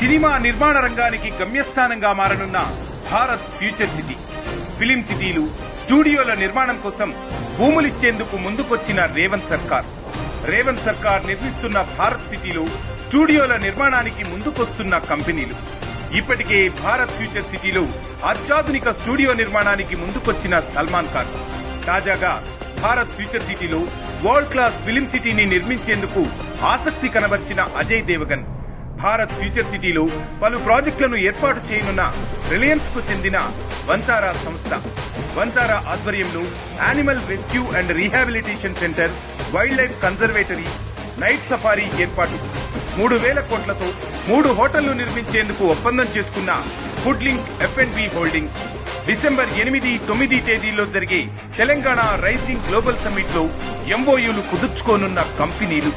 Cinema నిర్మాణ రంగానికి గమ్యస్థానంగా మారనున్న భారత్ ఫ్యూచర్ సిటీ. ఫిలిం సిటీలు స్టూడియోల నిర్మాణం కోసం భూములిచ్చేందుకు ముందుకొచ్చిన రేవంత్ సర్కార్. రేవంత్ సర్కార్ నిర్మిస్తున్న భారత్ సిటీలో స్టూడియోల నిర్మాణానికి ముందుకొస్తున్న కంపెనీలు. ఇప్పటికే భారత్ ఫ్యూచర్ సిటీలో అత్యాధునిక స్టూడియో నిర్మాణానికి ముందుకొచ్చిన సల్మాన్ ఖాన్. తాజాగా భారత్ ఫ్యూచర్ సిటీలో వరల్డ్ క్లాస్ ఫిలిం సిటీని నిర్మించేందుకు ఆసక్తి కనబర్చిన అజయ్ దేవగన్. భారత్ ఫ్యూచర్ సిటీలో పలు ప్రాజెక్టులను ఏర్పాటు చేయనున్న రిలయన్స్కు చెందిన వంతారా సంస్థ. వంతారా ఆధ్వర్యంలో animal rescue and rehabilitation centre wildlife conservatory night safari ఏర్పాటు. మూడు వేల కోట్లతో మూడు హోటళ్ళు నిర్మించేందుకు ఒప్పందం చేసుకున్న food link F and B holdings December ఎనిమిది తొమ్మిది తేదీల్లో జరిగే తెలంగాణ రైజింగ్ గ్లోబల్ సమ్మిట్లో ఎంఓయూలు కుదుర్చుకోనున్న కంపెనీలు.